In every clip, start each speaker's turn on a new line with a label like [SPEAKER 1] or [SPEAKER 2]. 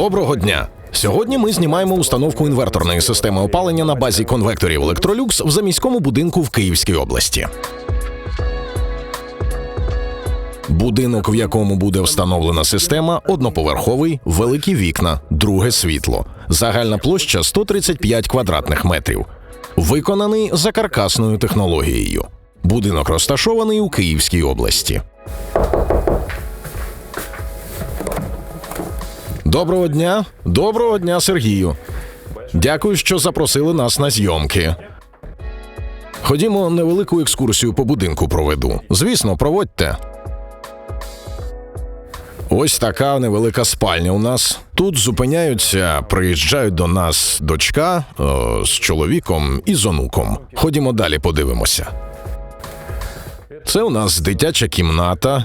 [SPEAKER 1] Доброго дня! Сьогодні ми знімаємо установку інверторної системи опалення на базі конвекторів Electrolux в заміському будинку в Київській області. Будинок, в якому буде встановлена система, одноповерховий, великі вікна, друге світло. Загальна площа 135 квадратних метрів. Виконаний за каркасною технологією. Будинок розташований у Київській області. Доброго дня, доброго дня, Сергію. Дякую, що запросили нас на зйомки. Ходімо невелику екскурсію по будинку проведу. Звісно, проводьте. Ось така невелика спальня у нас. Тут зупиняються, приїжджають до нас дочка е, з чоловіком і з онуком. Ходімо далі, подивимося. Це у нас дитяча кімната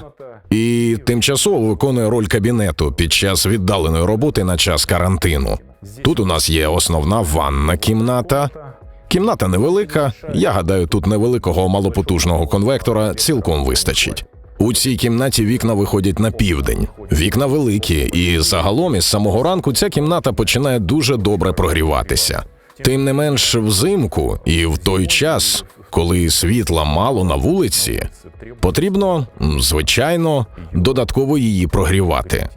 [SPEAKER 1] і тимчасово виконує роль кабінету під час віддаленої роботи на час карантину. Тут у нас є основна ванна кімната. Кімната невелика. Я гадаю, тут невеликого малопотужного конвектора цілком вистачить. У цій кімнаті вікна виходять на південь. Вікна великі, і загалом із самого ранку ця кімната починає дуже добре прогріватися. Тим не менш, взимку і в той час, коли світла мало на вулиці, потрібно, звичайно, додатково її прогрівати.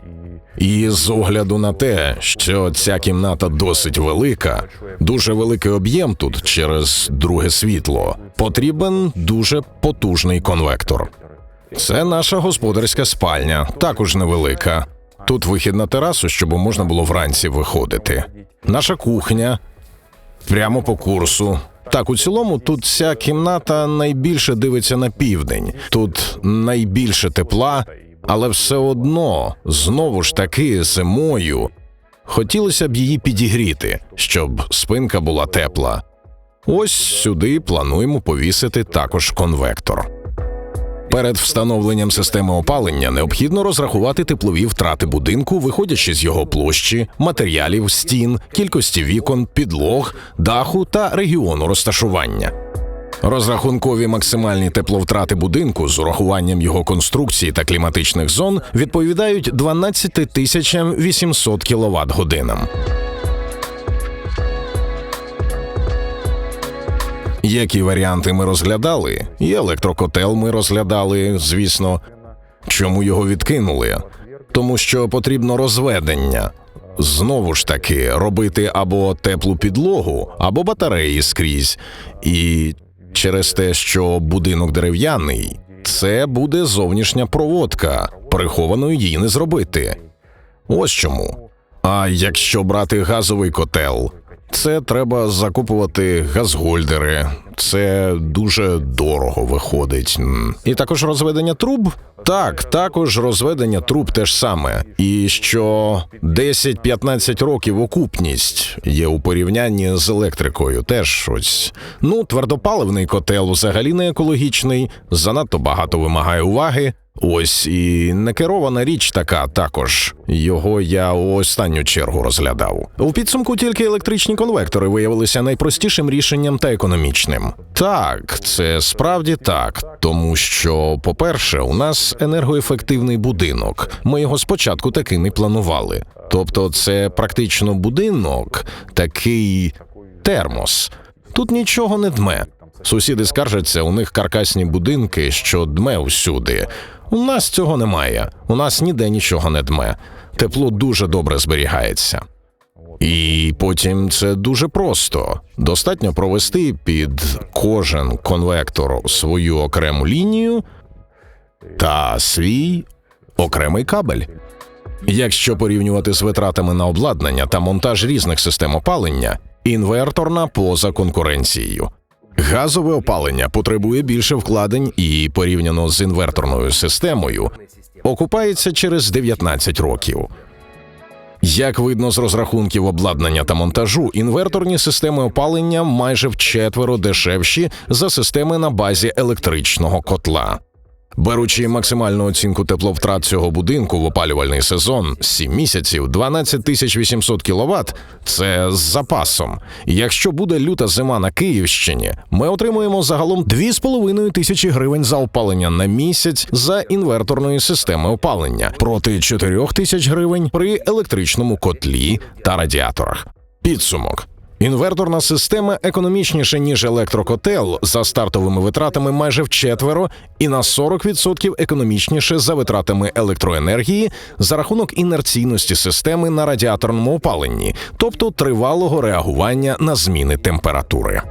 [SPEAKER 1] І з огляду на те, що ця кімната досить велика, дуже великий об'єм тут через друге світло, потрібен дуже потужний конвектор. Це наша господарська спальня, також невелика. Тут вихід на терасу, щоб можна було вранці виходити. Наша кухня прямо по курсу. Так, у цілому, тут ця кімната найбільше дивиться на південь. Тут найбільше тепла, але все одно знову ж таки зимою хотілося б її підігріти, щоб спинка була тепла. Ось сюди плануємо повісити також конвектор. Перед встановленням системи опалення необхідно розрахувати теплові втрати будинку, виходячи з його площі, матеріалів, стін, кількості вікон, підлог, даху та регіону розташування. Розрахункові максимальні тепловтрати будинку з урахуванням його конструкції та кліматичних зон відповідають 12 тисячам 800 кВт годинам. Які варіанти ми розглядали? І електрокотел ми розглядали, звісно. Чому його відкинули? Тому що потрібно розведення. Знову ж таки, робити або теплу підлогу, або батареї скрізь. І через те, що будинок дерев'яний, це буде зовнішня проводка, прихованою її не зробити. Ось чому. А якщо брати газовий котел, це треба закупувати газгольдери. Це дуже дорого виходить. І також розведення труб. Так, також розведення труб теж саме. І що 10-15 років окупність є у порівнянні з електрикою. Теж ось. Ну, твердопаливний котел взагалі не екологічний, занадто багато вимагає уваги. Ось і некерована річ така також. Його я у останню чергу розглядав. У підсумку тільки електричні конвектори виявилися найпростішим рішенням та економічним. Так, це справді так, тому що, по-перше, у нас енергоефективний будинок. Ми його спочатку таким і планували. Тобто, це практично будинок, такий термос. Тут нічого не дме. Сусіди скаржаться, у них каркасні будинки, що дме усюди. У нас цього немає. У нас ніде нічого не дме. Тепло дуже добре зберігається. І потім це дуже просто. Достатньо провести під кожен конвектор свою окрему лінію та свій окремий кабель. Якщо порівнювати з витратами на обладнання та монтаж різних систем опалення, інверторна поза конкуренцією. Газове опалення потребує більше вкладень і порівняно з інверторною системою окупається через 19 років. Як видно з розрахунків обладнання та монтажу, інверторні системи опалення майже вчетверо дешевші за системи на базі електричного котла. Беручи максимальну оцінку тепловтрат цього будинку в опалювальний сезон 7 місяців 12 тисяч 800 кВт – це з запасом. Якщо буде люта зима на Київщині, ми отримуємо загалом 2,5 тисячі гривень за опалення на місяць за інверторної системи опалення проти 4 тисяч гривень при електричному котлі та радіаторах. Підсумок. Інверторна система економічніша, ніж електрокотел за стартовими витратами майже вчетверо і на 40% економічніше за витратами електроенергії за рахунок інерційності системи на радіаторному опаленні, тобто тривалого реагування на зміни температури.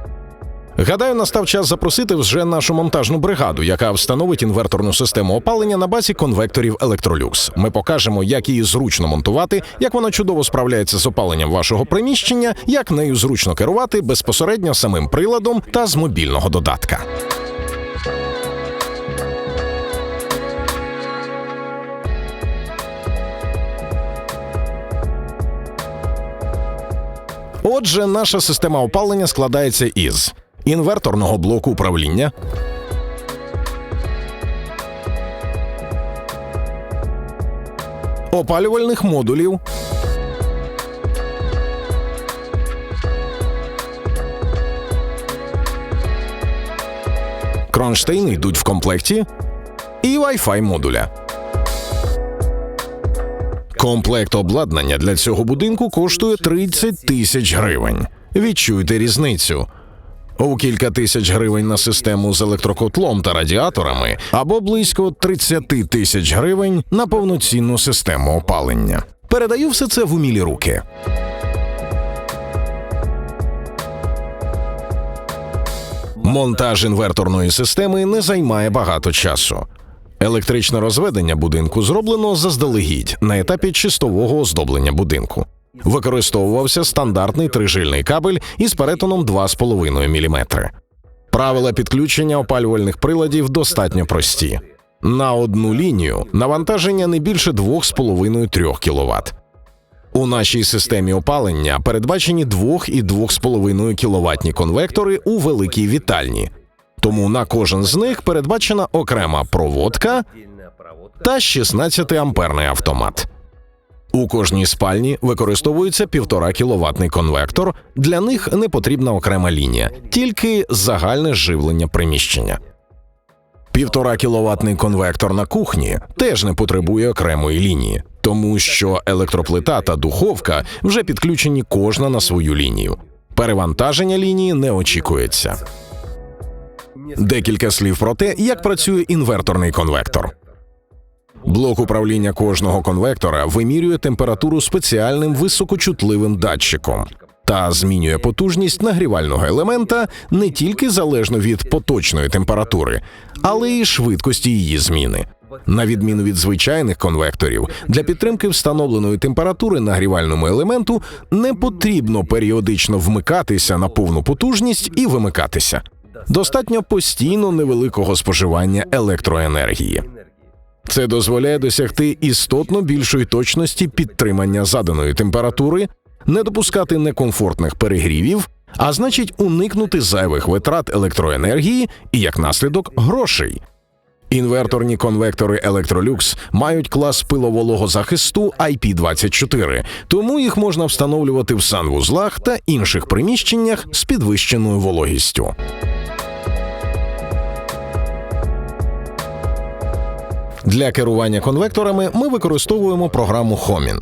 [SPEAKER 1] Гадаю, настав час запросити вже нашу монтажну бригаду, яка встановить інверторну систему опалення на базі конвекторів Electrolux. Ми покажемо, як її зручно монтувати, як вона чудово справляється з опаленням вашого приміщення, як нею зручно керувати безпосередньо самим приладом та з мобільного додатка. Отже, наша система опалення складається із інверторного блоку управління, опалювальних модулів, кронштейни йдуть в комплекті і Wi-Fi модуля. Комплект обладнання для цього будинку коштує 30 тисяч гривень. Відчуйте різницю. У кілька тисяч гривень на систему з електрокотлом та радіаторами або близько 30 тисяч гривень на повноцінну систему опалення. Передаю все це в умілі руки. Монтаж інверторної системи не займає багато часу. Електричне розведення будинку зроблено заздалегідь на етапі чистового оздоблення будинку. Використовувався стандартний трижильний кабель із перетином 2,5 мм. Правила підключення опалювальних приладів достатньо прості. На одну лінію навантаження не більше 2,5-3 кВт. У нашій системі опалення передбачені 2 і 2,5 кВт конвектори у великій вітальні, тому на кожен з них передбачена окрема проводка та 16 амперний автомат. У кожній спальні використовується 1,5 кіловатний конвектор. Для них не потрібна окрема лінія, тільки загальне живлення приміщення. Півтора кіловатний конвектор на кухні теж не потребує окремої лінії, тому що електроплита та духовка вже підключені кожна на свою лінію. Перевантаження лінії не очікується. Декілька слів про те, як працює інверторний конвектор. Блок управління кожного конвектора вимірює температуру спеціальним високочутливим датчиком та змінює потужність нагрівального елемента не тільки залежно від поточної температури, але й швидкості її зміни. На відміну від звичайних конвекторів, для підтримки встановленої температури нагрівальному елементу не потрібно періодично вмикатися на повну потужність і вимикатися. Достатньо постійно невеликого споживання електроенергії. Це дозволяє досягти істотно більшої точності підтримання заданої температури, не допускати некомфортних перегрівів, а значить, уникнути зайвих витрат електроенергії і як наслідок грошей. Інверторні конвектори Electrolux мають клас пиловологозахисту IP24, тому їх можна встановлювати в санвузлах та інших приміщеннях з підвищеною вологістю. Для керування конвекторами ми використовуємо програму Homin.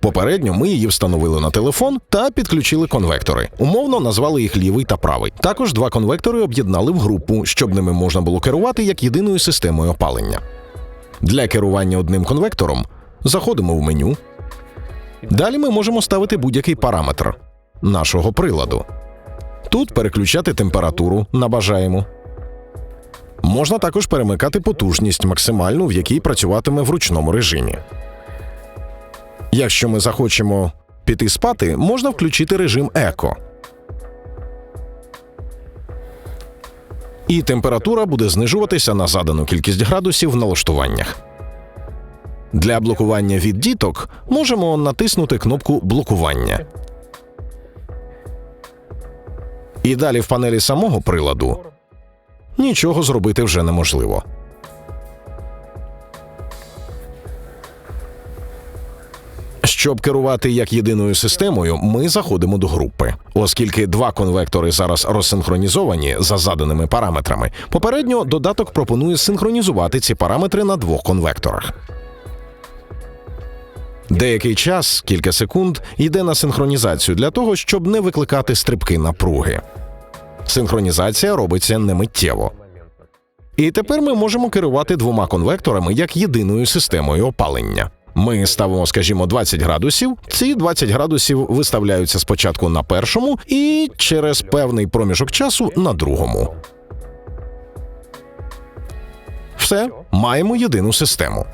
[SPEAKER 1] Попередньо ми її встановили на телефон та підключили конвектори. Умовно назвали їх лівий та правий. Також два конвектори об'єднали в групу, щоб ними можна було керувати як єдиною системою опалення. Для керування одним конвектором заходимо в меню. Далі ми можемо ставити будь-який параметр нашого приладу. Тут переключати температуру набажаємо. Можна також перемикати потужність максимальну, в якій працюватиме в ручному режимі. Якщо ми захочемо піти спати, можна включити режим еко. І температура буде знижуватися на задану кількість градусів в налаштуваннях. Для блокування від діток можемо натиснути кнопку блокування. І далі в панелі самого приладу нічого зробити вже неможливо. Щоб керувати як єдиною системою, ми заходимо до групи, оскільки два конвектори зараз розсинхронізовані за заданими параметрами. Попередньо додаток пропонує синхронізувати ці параметри на двох конвекторах. Деякий час, кілька секунд, йде на синхронізацію для того, щоб не викликати стрибки напруги. Синхронізація робиться немиттєво. І тепер ми можемо керувати двома конвекторами як єдиною системою опалення. Ми ставимо, скажімо, 20 градусів. Ці 20 градусів виставляються спочатку на першому і через певний проміжок часу на другому. Все, маємо єдину систему.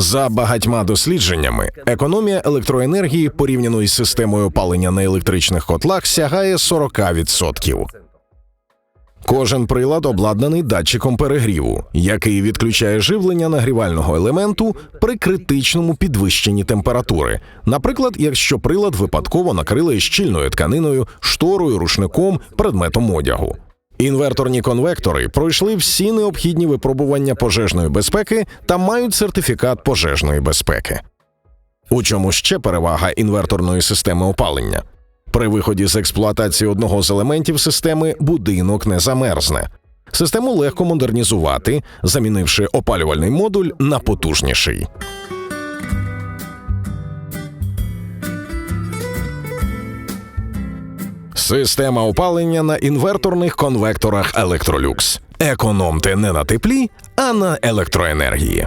[SPEAKER 1] За багатьма дослідженнями, економія електроенергії порівняно із системою опалення на електричних котлах сягає 40%. Кожен прилад обладнаний датчиком перегріву, який відключає живлення нагрівального елементу при критичному підвищенні температури. Наприклад, якщо прилад випадково накрили щільною тканиною, шторою, рушником, предметом одягу. Інверторні конвектори пройшли всі необхідні випробування пожежної безпеки та мають сертифікат пожежної безпеки. У чому ще перевага інверторної системи опалення? При виході з експлуатації одного з елементів системи будинок не замерзне. Систему легко модернізувати, замінивши опалювальний модуль на потужніший. Система опалення на інверторних конвекторах Електролюкс. Економте не на теплі, а на електроенергії.